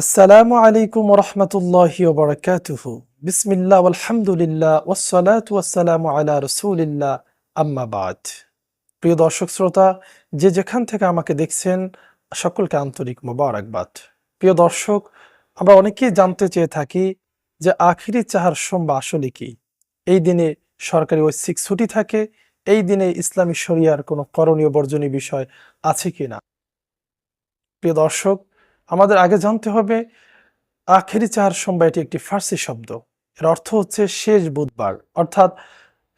আসসালামু আলাইকুম রহমতুল্লাহি ওবরাকাতুহু বিসমিল্লাহ আলহামদুলিল্লাহ ওয়াসসালাতু ওয়াসসালামু আলা রসুলিল্লাহ। আম্মা বাদ। প্রিয় দর্শক শ্রোতা, যে যেখান থেকে আমাকে দেখছেন, সকলকে আন্তরিক মোবারকবাদ। প্রিয় দর্শক, আমরা অনেকেই জানতে চেয়ে থাকি যে আখিরি চাহার সোমবার আসলে কি? এই দিনে সরকারি ঐচ্ছিক ছুটি থাকে, এই দিনে ইসলামী শরিয়ার কোনো করণীয় বর্জনীয় বিষয় আছে কিনা? প্রিয় দর্শক আমাদের আগে জানতে হবে, আখেরি চাহার সোমবার এটি একটি ফার্সি শব্দ। এর অর্থ হচ্ছে শেষ বুধবার। অর্থাৎ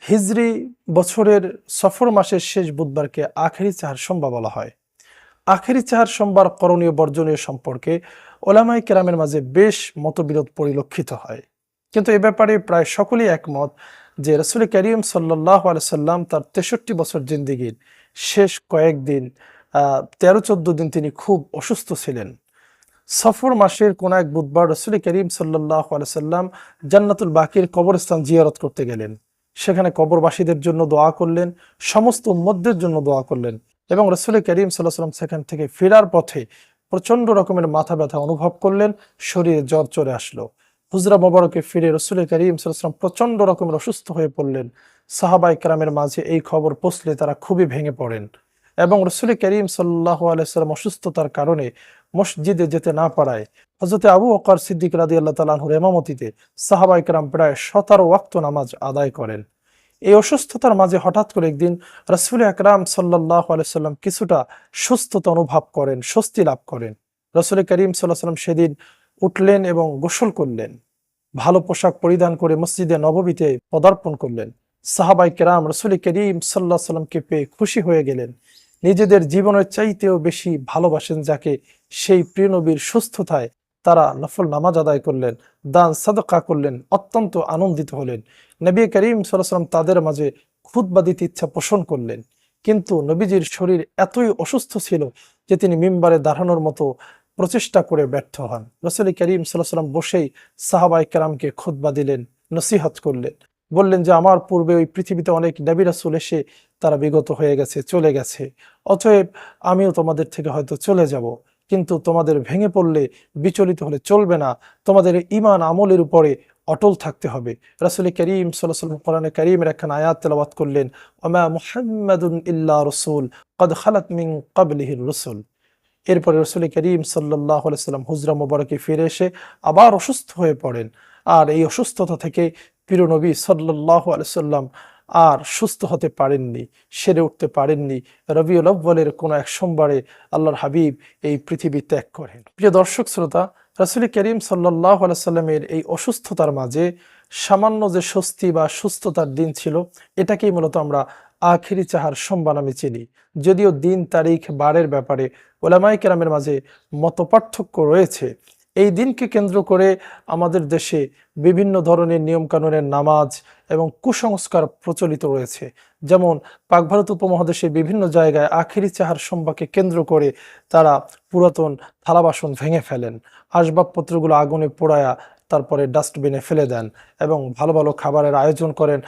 হিজরি বছরের সফর মাসের শেষ বুধবারকে আখেরি চাহার সোমবার বলা হয়। আখেরি চাহার সোমবার করণীয় বর্জনীয় সম্পর্কে ওলামাই কেরামের মাঝে বেশ মতবিরোধ পরিলক্ষিত হয়। কিন্তু এ ব্যাপারে প্রায় সকলেই একমত যে রসুল করিম সাল্লাহ সাল্লাম তার তেষট্টি বছর জিন্দিগির শেষ কয়েকদিন তেরো চোদ্দ দিন তিনি খুব অসুস্থ ছিলেন। সফর মাসের কোন এক বুধবার রসুল করিম সাল্লাহ সাল্লাম জান্নাতুল বাকির কবরস্থান জিয়ারত করতে গেলেন। সেখানে কবরবাসীদের জন্য দোয়া করলেন, সমস্ত উম্মতদের জন্য দোয়া করলেন এবং রসুল করিম সাল্লাহ সাল্লাম সেখান থেকে ফেরার পথে প্রচণ্ড রকমের মাথা ব্যথা অনুভব করলেন, শরীরে জ্বর চলে আসলো। হুজরা মোবারকে ফিরে রসুল করিম সাল্লাম প্রচণ্ড রকমের অসুস্থ হয়ে পড়লেন। সাহাবাই কেরামের মাঝে এই খবর পৌঁছলে তারা খুবই ভেঙে পড়েন। এবং রসুল করিম সাল্লাহ আলাইসাল্লাম অসুস্থতার কারণে মসজিদে যেতে না পারায় হজরতে আবু ওকার সিদ্দিক রাদি আল্লাহ তালাহুর এমামতিতে সাহাবাই কেরাম প্রায় সতেরো ওয়াক্ত নামাজ আদায় করেন। এই অসুস্থতার মাঝে হঠাৎ করে একদিন রসুল আকরাম সাল্লাহ আলাইসাল্লাম কিছুটা সুস্থতা অনুভব করেন, স্বস্তি লাভ করেন। রসুল করিম সাল্লাহ সাল্লাম সেদিন উঠলেন এবং গোসল করলেন। ভালো পোশাক পরিধান করে মসজিদে নববীতে পদার্পণ করলেন। সাহাবাই কেরাম রসুল করিম সাল্লাহ সাল্লামকে পেয়ে খুশি হয়ে গেলেন। নিজেদের জীবনের চাইতেও বেশি ভালোবাসেন যাকে সেই প্রিয় নবীর সুস্থতায় তারা নফল নামাজ আদায় করলেন, দান সাদকা করলেন, অত্যন্ত আনন্দিত হলেন। নবী করিম সাল্লাম তাদের মাঝে খুতবা দিতে ইচ্ছা পোষণ করলেন। কিন্তু নবীজির শরীর এতই অসুস্থ ছিল যে তিনি মিম্বারে দাঁড়ানোর মতো প্রচেষ্টা করে ব্যর্থ হন। রসুল করিম সাল্লাহ সাল্লাম বসেই সাহাবাই কেরামকে খুতবা দিলেন, নসিহত করলেন। বললেন যে, আমার পূর্বে ওই পৃথিবীতে অনেক নবী এসে তারা বিগত হয়ে গেছে, চলে গেছে। অতএব আমিও তোমাদের থেকে হয়তো চলে যাব। কিন্তু তোমাদের ভেঙে পড়লে, বিচলিত হলে চলবে না। তোমাদের ইমান আমলের উপরে অটল থাকতে হবে। রাসুল করিম সাল্লাম কোরআনে করিমের একখান আয়াত তেলাওয়াত করলেন, ওমা মুহাম্মাদুন ইল্লা রসুল, কদ খালাত মিন কাবলিহির রসুল। এরপরে রসুল করিম সাল্লাহ সাল্লাম হুজরা মোবারকে ফিরে এসে আবার অসুস্থ হয়ে পড়েন। আর এই অসুস্থতা থেকে প্রিয় নবী সাল্লাহ আলসাল্লাম আর সুস্থ হতে পারেননি, সেরে উঠতে পারেননি। রবিউল আব্বালের কোনো এক সোমবারে আল্লাহর হাবিব এই পৃথিবী ত্যাগ করেন। প্রিয় দর্শক, শ্রোতা, রাসুল করিম সাল্লাহ আলাইসাল্লামের এই অসুস্থতার মাঝে সামান্য যে স্বস্তি বা সুস্থতার দিন ছিল, এটাকেই মূলত আমরা আখিরি চাহার সোমবার নামে চিনি। যদিও দিন তারিখ বারের ব্যাপারে ওলামাই কেরামের মাঝে মতপার্থক্য রয়েছে এই দিনকে কেন্দ্র করে আমাদের দেশে বিভিন্ন ধরনের নিয়মকানুনের নামাজ এবং কুসংস্কার প্রচলিত রয়েছে। যেমন পাক ভারত উপমহাদেশে বিভিন্ন জায়গায় আখেরি চাহার সম্বাকে কেন্দ্র করে তারা পুরাতন থালা বাসন ভেঙে ফেলেন। আসবাবপত্রগুলো আগুনে পোড়ায়া তারপরে ডাস্টবিনে ফেলে দেন এবং ভালো ভালো খাবারের আয়োজন করেন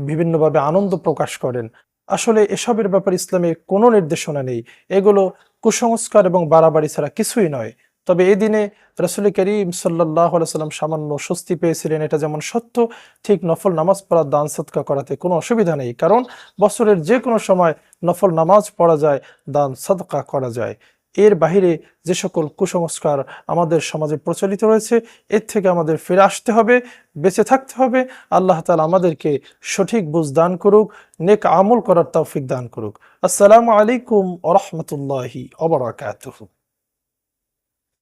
বিভিন্নভাবে আনন্দ প্রকাশ করেন। আসলে এসবের ব্যাপারে ইসলামে কোনো নির্দেশনা নেই। এগুলো কুসংস্কার এবং বাড়াবাড়ি ছাড়া কিছুই নয়। তবে এই দিনে রসুল করিম সাল্লাহ সাল্লাম সামান্য স্বস্তি পেয়েছিলেন, এটা যেমন সত্য, ঠিক নফল নামাজ পড়া দান সৎকা করাতে কোনো অসুবিধা নেই, কারণ বছরের যে কোনো সময় নফল নামাজ পড়া যায়, দান সদকা করা যায়। এর বাহিরে যে সকল কুসংস্কার আমাদের সমাজে প্রচলিত রয়েছে, এর থেকে আমাদের ফিরে আসতে হবে, বেঁচে থাকতে হবে, আল্লাহ তালা আমাদেরকে সঠিক বুঝ দান করুক, নেক আমল করার তৌফিক দান করুক। আসসালামু আলাইকুম ওরহমতুল্লাহি অবরাকাতুহু